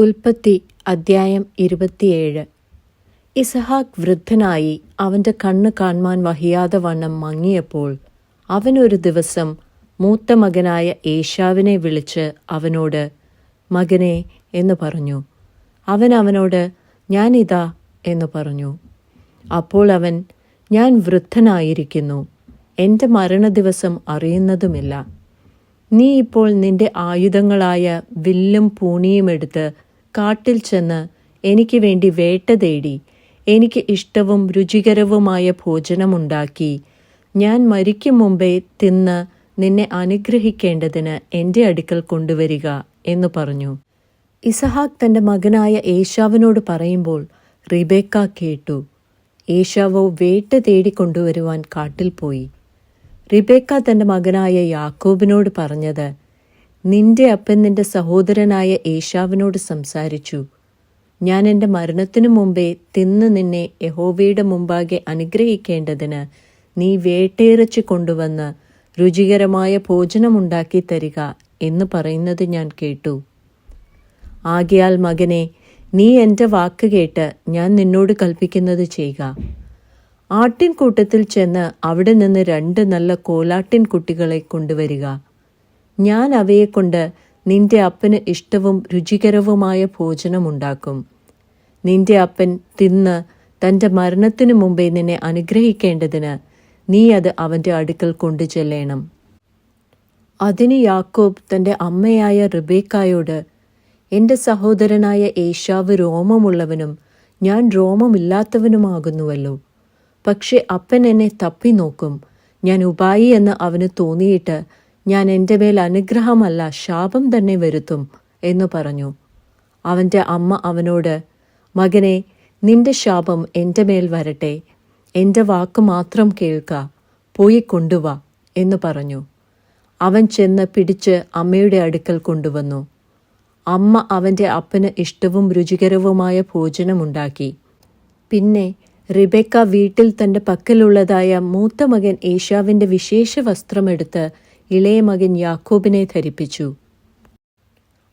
ഉൽപ്പത്തി അദ്ധ്യായം ഇരുപത്തിയേഴ്. ഇസഹാക്ക് വൃദ്ധനായി അവന്റെ കണ്ണ് കാൺമാൻ വഹിയാതെ വണ്ണം മങ്ങിയപ്പോൾ അവൻ ഒരു ദിവസം മൂത്ത മകനായ ഏഷാവിനെ വിളിച്ച് അവനോട് മകനെ എന്ന് പറഞ്ഞു. അവൻ അവനോട് ഞാനിതാ എന്ന് പറഞ്ഞു. അപ്പോൾ അവൻ ഞാൻ വൃദ്ധനായിരിക്കുന്നു. എന്റെ മരണദിവസം അറിയുന്നതുമില്ല. നീ ഇപ്പോൾ നിന്റെ ആയുധങ്ങളായ വില്ലും പൂണിയും എടുത്ത് കാട്ടിൽ ചെന്ന് എനിക്ക് വേണ്ടി വേട്ട തേടി എനിക്ക് ഇഷ്ടവും രുചികരവുമായ ഭോജനമുണ്ടാക്കി ഞാൻ മരിക്കും മുമ്പേ തിന്ന് നിന്നെ അനുഗ്രഹിക്കേണ്ടതിന് എന്റെ അടുക്കൽ കൊണ്ടുവരിക എന്ന് പറഞ്ഞു. ഇസഹാക്ക് തന്റെ മകനായ ഏശാവിനോട് പറയുമ്പോൾ റിബേക്ക കേട്ടു. ഏശാവോ വേട്ട തേടി കൊണ്ടുവരുവാൻ കാട്ടിൽ പോയി. റിബേക്ക തന്റെ മകനായ യാക്കോബിനോട് പറഞ്ഞത് നിന്റെ അപ്പൻ നിന്റെ സഹോദരനായ ഏശാവിനോട് സംസാരിച്ചു. ഞാൻ എന്റെ മരണത്തിനു മുമ്പേ തിന്ന് നിന്നെ യഹോവയുടെ മുമ്പാകെ അനുഗ്രഹിക്കേണ്ടതിന് നീ വേട്ടയിറച്ച് കൊണ്ടുവന്ന് രുചികരമായ ഭോജനമുണ്ടാക്കി തരിക എന്ന് പറയുന്നത് ഞാൻ കേട്ടു. ആകയാൽ മകനെ നീ എന്റെ വാക്ക് കേട്ട് ഞാൻ നിന്നോട് കൽപ്പിക്കുന്നത് ചെയ്യുക. ആട്ടിൻകൂട്ടത്തിൽ ചെന്ന് അവിടെ നിന്ന് രണ്ട് നല്ല കോലാട്ടിൻ കുട്ടികളെ കൊണ്ടുവരിക. ഞാൻ അവയെക്കൊണ്ട് നിന്റെ അപ്പന് ഇഷ്ടവും രുചികരവുമായ ഭോജനമുണ്ടാക്കും. നിന്റെ അപ്പൻ തിന്ന് തന്റെ മരണത്തിനു മുമ്പേ നിന്നെ അനുഗ്രഹിക്കേണ്ടതിന് നീ അത് അവന്റെ അടുക്കൽ കൊണ്ടു ചെല്ലണം അതിന് യാക്കോബ് തന്റെ അമ്മയായ റിബേക്കായോട് എന്റെ സഹോദരനായ ഏഷാവ് രോമമുള്ളവനും ഞാൻ രോമമില്ലാത്തവനുമാകുന്നുവല്ലോ. പക്ഷെ അപ്പൻ എന്നെ തപ്പി നോക്കും ഞാൻ ഉപായി എന്ന് അവന് തോന്നിയിട്ട് ഞാൻ എന്റെ മേൽ അനുഗ്രഹമല്ല ശാപം തന്നെ വരുത്തും എന്നു പറഞ്ഞു. അവന്റെ അമ്മ അവനോട് മകനെ നിന്റെ ശാപം എന്റെ മേൽ വരട്ടെ. എന്റെ വാക്ക് മാത്രം കേൾക്ക. പോയി കൊണ്ടുവാ. എന്ന് പറഞ്ഞു. അവൻ ചെന്ന് പിടിച്ച് അമ്മയുടെ അടുക്കൽ കൊണ്ടുവന്നു. അമ്മ അവന്റെ അപ്പന് ഇഷ്ടവും രുചികരവുമായ ഭോജനമുണ്ടാക്കി പിന്നെ റിബേക്ക വീട്ടിൽ തന്റെ പക്കലുള്ളതായ മൂത്ത മകൻ ഏഷ്യാവിന്റെ വിശേഷ വസ്ത്രമെടുത്ത് ഇളയ മകൻ യാക്കോബിനെ ധരിപ്പിച്ചു.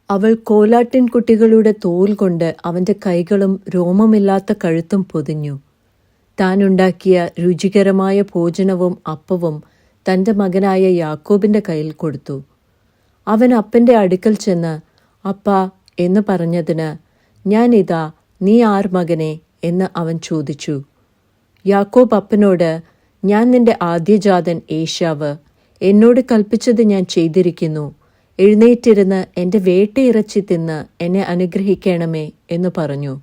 അവൾ കോലാട്ടിൻ കുട്ടികളുടെ തോൽ കൊണ്ട് അവന്റെ കൈകളും രോമമില്ലാത്ത കഴുത്തും പൊതിഞ്ഞു. താനുണ്ടാക്കിയ രുചികരമായ ഭോജനവും അപ്പവും തന്റെ മകനായ യാക്കോബിന്റെ കയ്യിൽ കൊടുത്തു. അവൻ അപ്പന്റെ അടുക്കൽ ചെന്ന് അപ്പ എന്ന് പറഞ്ഞതിന് ഞാനിതാ നീ ആർ മകനെ? എന്ന് അവൻ ചോദിച്ചു. യാക്കോബ് അപ്പനോട് ഞാൻ നിന്റെ ആദ്യജാതൻ ഏഷ്യാവ് എന്നോട് കൽപ്പിച്ചത് ഞാൻ ചെയ്തിരിക്കുന്നു. എഴുന്നേറ്റിരുന്ന് എന്റെ വേട്ടയിറച്ചി തിന്ന് എന്നെ അനുഗ്രഹിക്കണമേ എന്ന് പറഞ്ഞു.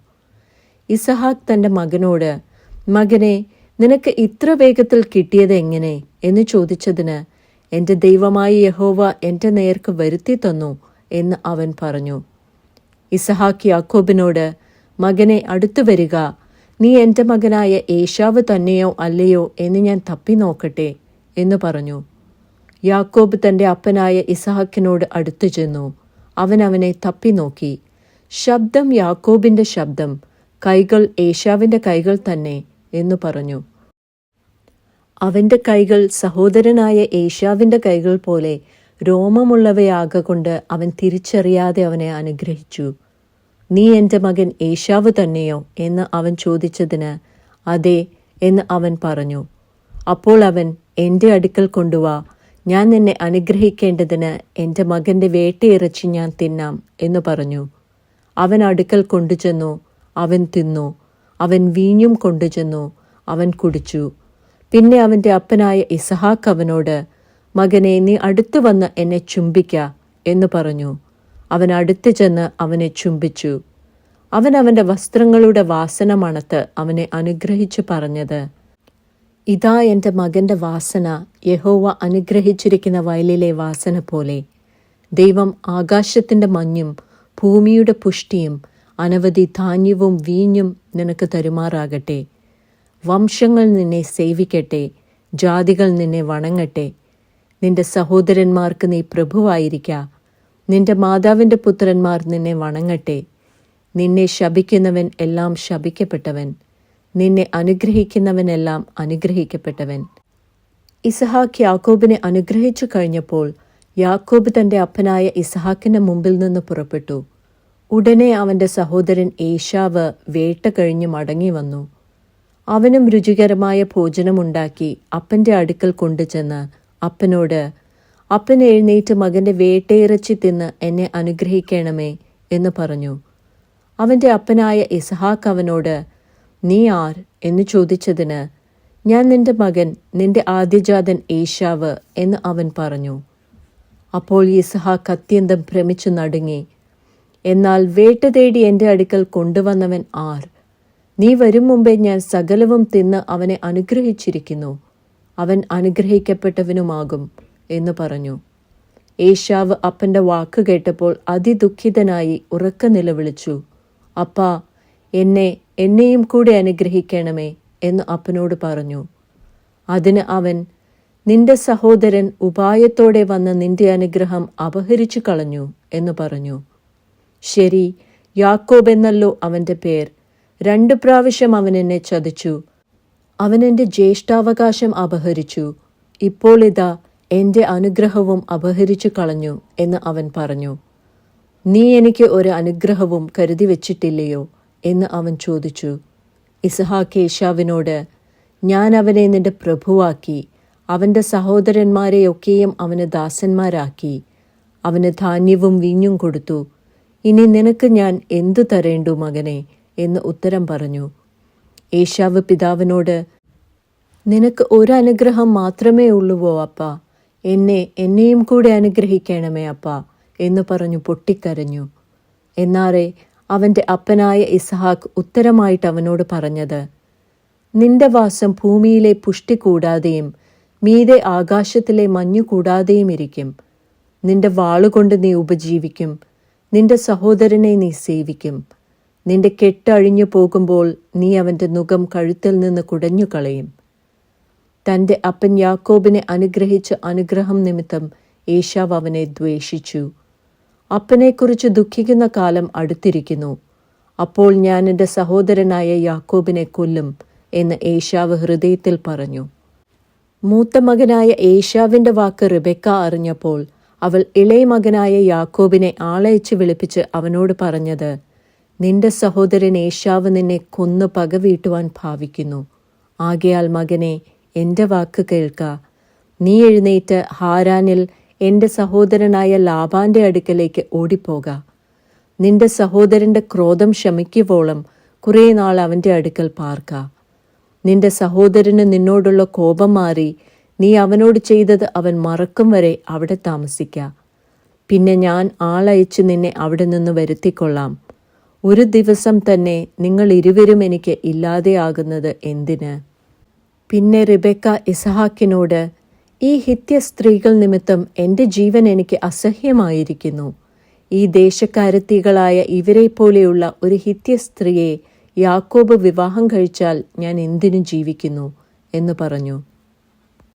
ഇസഹാക്ക് തന്റെ മകനോട് മകനെ നിനക്ക് ഇത്ര വേഗത്തിൽ കിട്ടിയത് എങ്ങനെ? എന്ന് ചോദിച്ചതിന് എന്റെ ദൈവമായ യഹോവ എന്റെ നേർക്ക് വരുത്തി തന്നു എന്ന് അവൻ പറഞ്ഞു. ഇസഹാക്ക് യാക്കോബിനോട് മകനെ അടുത്തു വരിക. നീ എന്റെ മകനായ ഏഷാവ് തന്നെയോ അല്ലയോ എന്ന് ഞാൻ തപ്പി നോക്കട്ടെ എന്ന് പറഞ്ഞു. യാക്കോബ് തന്റെ അപ്പനായ ഇസഹാക്കിനോട് അടുത്തു ചെന്നു. അവൻ അവനെ തപ്പി നോക്കി. ശബ്ദം യാക്കോബിന്റെ ശബ്ദം കൈകൾ ഏഷ്യാവിന്റെ കൈകൾ തന്നെ എന്നു പറഞ്ഞു. അവന്റെ കൈകൾ സഹോദരനായ ഏഷ്യാവിന്റെ കൈകൾ പോലെ രോമമുള്ളവയാകൊണ്ട് അവൻ തിരിച്ചറിയാതെ അവനെ അനുഗ്രഹിച്ചു. നീ എന്റെ മകൻ ഏഷ്യാവ് തന്നെയോ? എന്ന് അവൻ ചോദിച്ചതിന് അതെ എന്ന് അവൻ പറഞ്ഞു. അപ്പോൾ അവൻ എന്റെ അടുക്കൽ കൊണ്ടുവാ ഞാൻ നിന്നെ അനുഗ്രഹിക്കേണ്ടതിന് എന്റെ മകന്റെ വേട്ടയിറച്ചി ഞാൻ തിന്നാം എന്ന് പറഞ്ഞു. അവൻ അടുക്കൽ കൊണ്ടുചെന്നു. അവൻ തിന്നു. അവൻ വീഞ്ഞും കൊണ്ടുചെന്നു. അവൻ കുടിച്ചു. പിന്നെ അവന്റെ അപ്പനായ ഇസഹാക്ക് അവനോട് മകനെ നീ അടുത്തു വന്ന് എന്നെ ചുംബിക്ക എന്ന് പറഞ്ഞു. അവൻ അടുത്തു ചെന്ന് അവനെ ചുംബിച്ചു. അവൻ അവന്റെ വസ്ത്രങ്ങളുടെ വാസന മണത്ത് അവനെ അനുഗ്രഹിച്ചു പറഞ്ഞത്. ഇതാ എന്റെ മകന്റെ വാസന. യഹോവ അനുഗ്രഹിച്ചിരിക്കുന്ന വയലിലെ വാസന പോലെ. ദൈവം ആകാശത്തിന്റെ മഞ്ഞും ഭൂമിയുടെ പുഷ്ടിയും അനവധി ധാന്യവും വീഞ്ഞും നിനക്ക് തരുമാറാകട്ടെ. വംശങ്ങൾ നിന്നെ സേവിക്കട്ടെ. ജാതികൾ നിന്നെ വണങ്ങട്ടെ. നിന്റെ സഹോദരന്മാർക്ക് നീ പ്രഭുവായിരിക്ക. നിന്റെ മാതാവിന്റെ പുത്രന്മാർ നിന്നെ വണങ്ങട്ടെ. നിന്നെ ശപിക്കുന്നവൻ എല്ലാം ശപിക്കപ്പെട്ടവൻ. നിന്നെ അനുഗ്രഹിക്കുന്നവനെല്ലാം അനുഗ്രഹിക്കപ്പെട്ടവൻ. ഇസഹാക്ക് യാക്കോബിനെ അനുഗ്രഹിച്ചു കഴിഞ്ഞപ്പോൾ യാക്കോബ് തന്റെ അപ്പനായ ഇസഹാക്കിന്റെ മുമ്പിൽ നിന്ന് പുറപ്പെട്ടു. ഉടനെ അവന്റെ സഹോദരൻ ഏഷാവ് വേട്ട കഴിഞ്ഞ് മടങ്ങി വന്നു. അവനും രുചികരമായ ഭോജനമുണ്ടാക്കി അപ്പന്റെ അടുക്കൽ കൊണ്ടുചെന്ന് അപ്പനോട് അപ്പൻ എഴുന്നേറ്റ് മകന്റെ വേട്ടയിറച്ചി തിന്ന് എന്നെ അനുഗ്രഹിക്കണമേ എന്ന് പറഞ്ഞു. അവന്റെ അപ്പനായ ഇസഹാക്ക് അവനോട് നീ ആർ എന്ന് ചോദിച്ചതിന് ഞാൻ നിന്റെ മകൻ നിന്റെ ആദ്യജാതൻ ഏശാവ് എന്ന് അവൻ പറഞ്ഞു. അപ്പോൾ ഇസഹാക്ക് അത്യന്തം ഭ്രമിച്ചു നടുങ്ങി. എന്നാൽ വേട്ട തേടി എന്റെ അടുക്കൽ കൊണ്ടുവന്നവൻ ആർ? നീ വരും മുമ്പേ ഞാൻ സകലവും തിന്ന് അവനെ അനുഗ്രഹിച്ചിരിക്കുന്നു. അവൻ അനുഗ്രഹിക്കപ്പെട്ടവനുമാകും എന്ന് പറഞ്ഞു. ഏശാവ് അപ്പന്റെ വാക്ക് കേട്ടപ്പോൾ അതിദുഃഖിതനായി ഉറക്ക നിലവിളിച്ചു. അപ്പാ എന്നെ എന്നെയും കൂടെ അനുഗ്രഹിക്കണമേ എന്ന് അപ്പനോട് പറഞ്ഞു. അതിന് അവൻ നിന്റെ സഹോദരൻ ഉപായത്തോടെ വന്ന് നിന്റെ അനുഗ്രഹം അപഹരിച്ചു കളഞ്ഞു എന്ന് പറഞ്ഞു. ശരി യാക്കോബ് എന്നല്ലോ അവന്റെ പേർ. രണ്ടു പ്രാവശ്യം അവൻ എന്നെ ചതിച്ചു. അവൻ എന്റെ ജ്യേഷ്ഠാവകാശം അപഹരിച്ചു. ഇപ്പോൾ ഇതാ എന്റെ അനുഗ്രഹവും അപഹരിച്ചു കളഞ്ഞു എന്ന് അവൻ പറഞ്ഞു. നീ എനിക്ക് ഒരു അനുഗ്രഹവും കരുതി വച്ചിട്ടില്ലയോ? എന്ന് അവൻ ചോദിച്ചു. ഇസ്ഹാക്ക് ഏഷാവിനോട് ഞാൻ അവനെ നിന്റെ പ്രഭുവാക്കി അവന്റെ സഹോദരന്മാരെയൊക്കെയും അവന് ദാസന്മാരാക്കി അവന് ധാന്യവും വീഞ്ഞും കൊടുത്തു. ഇനി നിനക്ക് ഞാൻ എന്തു തരേണ്ടു മകനെ? എന്ന് ഉത്തരം പറഞ്ഞു. ഏഷാവ് പിതാവിനോട് നിനക്ക് ഒരു അനുഗ്രഹം മാത്രമേ ഉള്ളുവോ അപ്പ? എന്നെ എന്നെയും കൂടെ അനുഗ്രഹിക്കണമേ അപ്പ? എന്ന് പറഞ്ഞു പൊട്ടിക്കരഞ്ഞു. എന്നാറെ അവന്റെ അപ്പനായ ഇസഹാക്ക് ഉത്തരമായിട്ട് അവനോട് പറഞ്ഞത് നിന്റെ വാസം ഭൂമിയിലെ പുഷ്ടി കൂടാതെയും മീതെ ആകാശത്തിലെ മഞ്ഞു കൂടാതെയും ഇരിക്കും. നിന്റെ വാളുകൊണ്ട് നീ ഉപജീവിക്കും. നിന്റെ സഹോദരനെ നീ സേവിക്കും. നിന്റെ കെട്ടഴിഞ്ഞു പോകുമ്പോൾ നീ അവന്റെ മുഖം കഴുത്തിൽ നിന്ന് കുടഞ്ഞു കളയും തന്റെ അപ്പൻ യാക്കോബിനെ അനുഗ്രഹിച്ച അനുഗ്രഹം നിമിത്തം ഏഷാവ് അവനെ ദ്വേഷിച്ചു. അപ്പനെക്കുറിച്ച് ദുഃഖിക്കുന്ന കാലം അടുത്തിരിക്കുന്നു. അപ്പോൾ ഞാൻ എന്റെ സഹോദരനായ യാക്കോബിനെ കൊല്ലും എന്ന് ഏശാവ് ഹൃദയത്തിൽ പറഞ്ഞു. മൂത്ത മകനായ ഏശാവിന്റെ വാക്ക് റിബെക്ക അറിഞ്ഞപ്പോൾ അവൾ ഇളയ മകനായ യാക്കോബിനെ ആളയച്ച് വിളിപ്പിച്ച് അവനോട് പറഞ്ഞത് നിന്റെ സഹോദരൻ ഏശാവ് നിന്നെ കൊന്നു പകവീട്ടുവാൻ ഭാവിക്കുന്നു. ആകയാൽ മകനെ എന്റെ വാക്ക് കേൾക്ക. നീ എഴുന്നേറ്റ് ഹാരാനിൽ എന്റെ സഹോദരനായ ലാബാന്റെ അടുക്കലേക്ക് ഓടിപ്പോക. നിന്റെ സഹോദരന്റെ ക്രോധം ശമിക്കുവോളം കുറേ നാൾ അവന്റെ അടുക്കൽ പാർക്ക. നിന്റെ സഹോദരന് നിന്നോടുള്ള കോപം മാറി നീ അവനോട് ചെയ്തത് അവൻ മറക്കും വരെ അവിടെ താമസിക്ക. പിന്നെ ഞാൻ ആളയച്ച് നിന്നെ അവിടെ നിന്ന് വരുത്തിക്കൊള്ളാം. ഒരു ദിവസം തന്നെ നിങ്ങൾ ഇരുവരും എനിക്ക് ഇല്ലാതെയാകുന്നത് എന്തിന്? പിന്നെ റിബെക്ക ഇസഹാക്കിനോട് ഈ ഹിത്യ സ്ത്രീകൾ നിമിത്തം എന്റെ ജീവൻ എനിക്ക് അസഹ്യമായിരിക്കുന്നു. ഈ ദേശക്കാരത്തികളായ ഇവരെ പോലെയുള്ള ഒരു ഹിത്യ സ്ത്രീയെ യാക്കോബ് വിവാഹം കഴിച്ചാൽ ഞാൻ എന്തിനു ജീവിക്കുന്നു? എന്ന് പറഞ്ഞു.